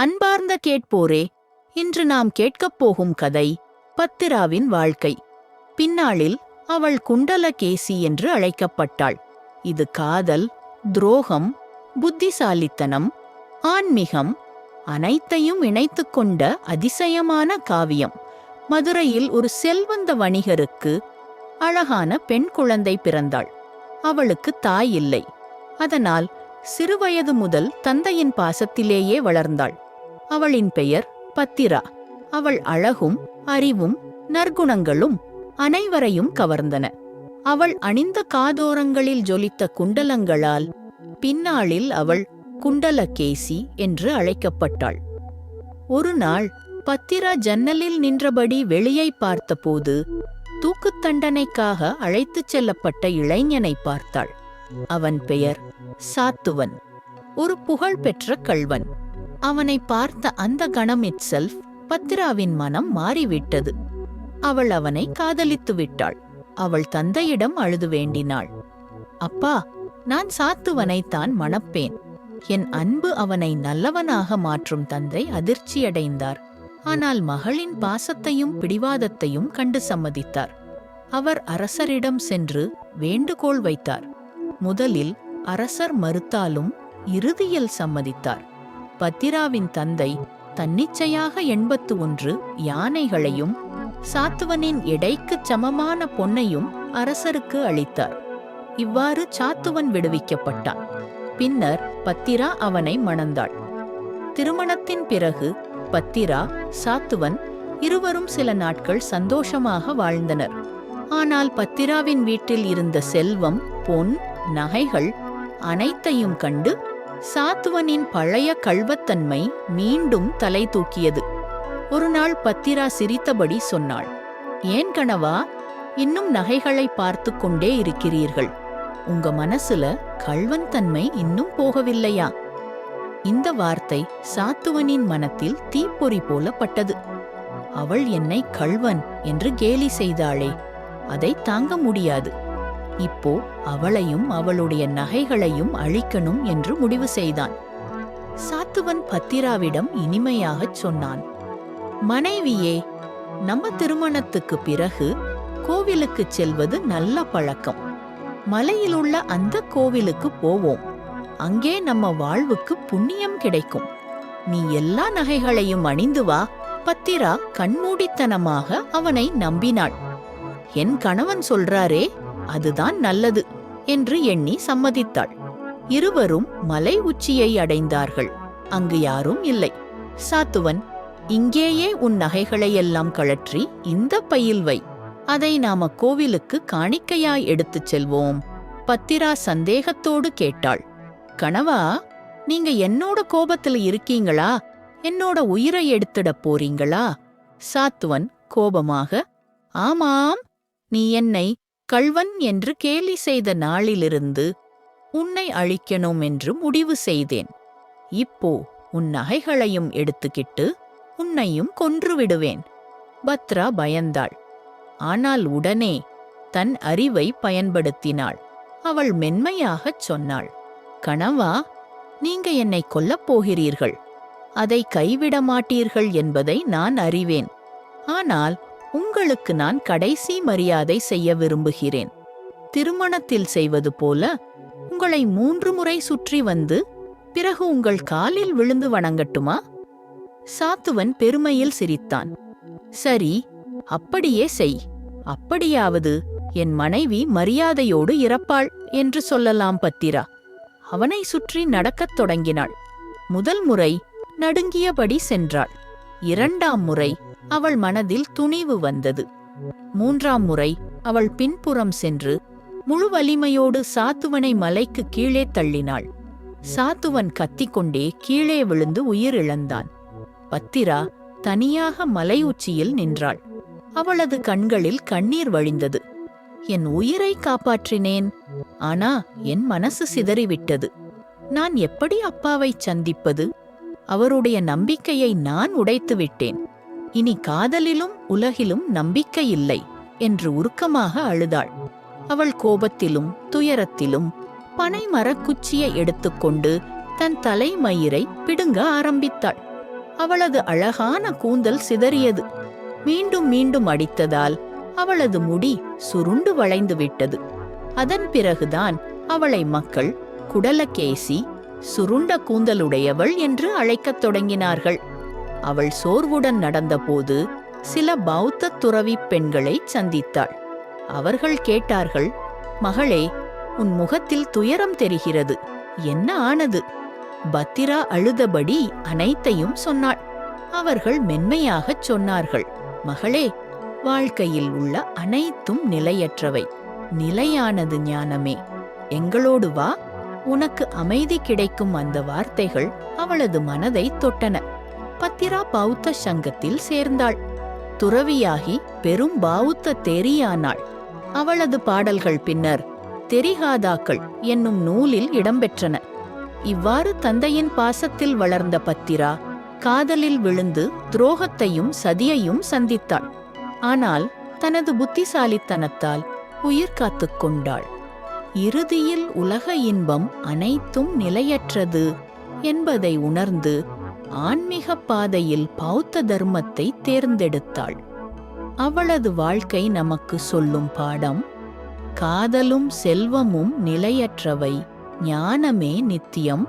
அன்பார்ந்த கேட்போரே இன்று நாம் கேட்கப் போகும் கதை பத்திராவின் வாழ்க்கை. பின்னாளில் அவள் குண்டலகேசி என்று அழைக்கப்பட்டாள். இது காதல் துரோகம் புத்திசாலித்தனம் ஆன்மீகம் அனைத்தையும் இணைத்துக் கொண்ட அதிசயமான காவியம். மதுரையில் ஒரு செல்வந்த வணிகருக்கு அழகான பெண் குழந்தை பிறந்தாள். அவளுக்கு தாய் இல்லை. அதனால் சிறுவயது முதல் தந்தையின் பாசத்திலேயே வளர்ந்தாள். அவளின் பெயர் பத்திரா. அவள் அழகும் அறிவும் நற்குணங்களும் அனைவரையும் கவர்ந்தன. அவள் அணிந்த காதோரங்களில் ஜொலித்த குண்டலங்களால் பின்னாளில் அவள் குண்டலகேசி என்று அழைக்கப்பட்டாள். ஒரு நாள் பத்திரா ஜன்னலில் நின்றபடி வெளியை பார்த்தபோது தூக்குத் தண்டனைக்காக அழைத்துச் செல்லப்பட்ட இளைஞனை பார்த்தாள். அவன் பெயர் சாத்துவன். ஒரு புகழ்பெற்ற கள்வன். அவனை பார்த்த அந்த கணம் இட்செல்ஃப் பத்திராவின் மனம் மாறிவிட்டது. அவள் அவனை காதலித்து விட்டாள். அவள் தந்தையிடம் அழுது வேண்டினாள். அப்பா நான் சாத்துவனைத்தான் மணப்பேன். என் அன்பு அவனை நல்லவனாக மாற்றும் தந்தை அதிர்ச்சியடைந்தார். ஆனால் மகளின் பாசத்தையும் பிடிவாதத்தையும் கண்டு சம்மதித்தார். அவர் அரசரிடம் சென்று வேண்டுகோள் வைத்தார். முதலில் அரசர் மறுத்தாலும் இறுதியில் சம்மதித்தார். பத்திராவின் தந்தை தன்னிச்சையாக எண்பத்து ஒன்று யானைகளையும் சாத்துவனின் எடைக்குச் சமமான பொன்னையும் அரசருக்கு அளித்தார். இவ்வாறு சாத்துவன் விடுவிக்கப்பட்டான். பின்னர் பத்திரா அவனை மணந்தாள். திருமணத்தின் பிறகு பத்திரா சாத்துவன் இருவரும் சில நாட்கள் சந்தோஷமாக வாழ்ந்தனர். ஆனால் பத்திராவின் வீட்டில் இருந்த செல்வம் பொன் நகைகள் அனைத்தையும் கண்டு சாத்துவனின் பழைய கள்வத்தன்மை மீண்டும் தலை தூக்கியது. ஒரு நாள் பத்திரா சிரித்தபடி சொன்னாள் ஏன் கணவா இன்னும் நகைகளை பார்த்து கொண்டே இருக்கிறீர்கள். உங்க மனசுல கள்வன் தன்மை இன்னும் போகவில்லையா? இந்த வார்த்தை சாத்துவனின் மனத்தில் தீப்பொறி போல பட்டது. அவள் என்னை கள்வன் என்று கேலி செய்தாளே அதை தாங்க முடியாது. இப்போ அவளையும் அவளுடைய நகைகளையும் அழிக்கணும் என்று முடிவு செய்தான். சாத்துவன் பத்திராவிடம் இனிமையாகச் சொன்னான் மனைவியே நம்ம திருமணத்துக்கு பிறகு கோவிலுக்குச் செல்வது நல்ல பழக்கம். மலையிலுள்ள அந்த கோவிலுக்கு போவோம். அங்கே நம்ம வாழ்வுக்கு புண்ணியம் கிடைக்கும். நீ எல்லா நகைகளையும் அணிந்து வா. பத்திரா கண்மூடித்தனமாக அவனை நம்பினாள். என் கணவன் சொல்றாரே அதுதான் நல்லது என்று எண்ணி சம்மதித்தாள். இருவரும் மலை உச்சியை அடைந்தார்கள். அங்கு யாரும் இல்லை. சாத்துவன் இங்கேயே உன் நகைகளையெல்லாம் கழற்றி இந்த பையில் வை. அதை நாம கோவிலுக்கு காணிக்கையாய் எடுத்துச் செல்வோம். பத்திரா சந்தேகத்தோடு கேட்டாள். கணவா நீங்க என்னோட கோபத்துல இருக்கீங்களா? என்னோட உயிரை எடுத்துடப் போறீங்களா? சாத்துவன் கோபமாக ஆமாம் நீ என்னை கள்வன் என்று கேலி செய்த நாளிலிருந்து உன்னை அழிக்கணும் என்று முடிவு செய்தேன். இப்போ உன் நகைகளையும் எடுத்துக்கிட்டு உன்னையும் கொன்றுவிடுவேன். பத்ரா பயந்தாள். ஆனால் உடனே தன் அறிவை பயன்படுத்தினாள். அவள் மென்மையாகச் சொன்னாள். கணவா நீங்க என்னை கொல்லப் போகிறீர்கள். அதை கைவிட மாட்டீர்கள் என்பதை நான் அறிவேன். ஆனால் உங்களுக்கு நான் கடைசி மரியாதை செய்ய விரும்புகிறேன். திருமணத்தில் செய்வது போல உங்களை மூன்று முறை சுற்றி வந்து பிறகு உங்கள் காலில் விழுந்து வணங்கட்டுமா? சாத்துவன் பெருமையில் சிரித்தான். சரி அப்படியே செய். அப்படியாவது என் மனைவி மரியாதையோடு இறப்பாள் என்று சொல்லலாம் பத்திரா. அவனை சுற்றி நடக்கத் தொடங்கினாள். முதல் முறை நடுங்கியபடி சென்றாள். இரண்டாம் முறை அவள் மனதில் துணிவு வந்தது. மூன்றாம் முறை அவள் பின்புறம் சென்று முழு வலிமையோடு சாத்துவனை மலைக்கு கீழே தள்ளினாள். சாத்துவன் கத்திக்கொண்டே கீழே விழுந்து உயிரிழந்தான். பத்திரா தனியாக மலை உச்சியில் நின்றாள். அவளது கண்களில் கண்ணீர் வழிந்தது. என் உயிரை காப்பாற்றினேன். ஆனா என் மனசு சிதறிவிட்டது. நான் எப்படி அப்பாவைச் சந்திப்பது? அவருடைய நம்பிக்கையை நான் உடைத்து விட்டேன் இனி காதலிலும் உலகிலும் நம்பிக்கை இல்லை என்று உருக்கமாக அழுதாள். அவள் கோபத்திலும் துயரத்திலும் பனை மரக்குச்சியை எடுத்துக்கொண்டு தன் தலைமயிரை பிடுங்க ஆரம்பித்தாள். அவளது அழகான கூந்தல் சிதறியது. மீண்டும் மீண்டும் அடித்ததால் அவளது முடி சுருண்டு வளைந்து விட்டது. அதன் பிறகுதான் அவளை மக்கள் குடலகேசி சுருண்ட கூந்தலுடையவள் என்று அழைக்கத் தொடங்கினார்கள். அவள் சோர்வுடன் நடந்தபோது சில பௌத்த துறவி பெண்களை சந்தித்தாள். அவர்கள் கேட்டார்கள் மகளே உன் முகத்தில் துயரம் தெரிகிறது. என்ன ஆனது? பத்திரா அழுதபடி அனைத்தையும் சொன்னாள். அவர்கள் மென்மையாகச் சொன்னார்கள் மகளே வாழ்க்கையில் உள்ள அனைத்தும் நிலையற்றவை. நிலையானது ஞானமே. எங்களோடு வா. உனக்கு அமைதி கிடைக்கும் அந்த வார்த்தைகள் அவளது மனதை தொட்டன. பத்திரா பௌத்த சங்கத்தில் சேர்ந்தாள். துறவியாகி பெரும் பௌத்த தெரியானாள். அவளது பாடல்கள் பின்னர் தெரிகாதாக்கள் என்னும் நூலில் இடம்பெற்றன. இவ்வாறு தந்தையின் பாசத்தில் வளர்ந்த பத்திரா காதலில் விழுந்து துரோகத்தையும் சதியையும் சந்தித்தாள். ஆனால் தனது புத்திசாலித்தனத்தால் உயிர் காத்துக் கொண்டாள். இறுதியில் உலக இன்பம் அனைத்தும் நிலையற்றது என்பதை உணர்ந்து ஆன்மீக பாதையில் பௌத்த தர்மத்தை தேர்ந்தெடுத்தாள். அவளது வாழ்க்கை நமக்கு சொல்லும் பாடம் காதலும் செல்வமும் நிலையற்றவை ஞானமே நித்தியம்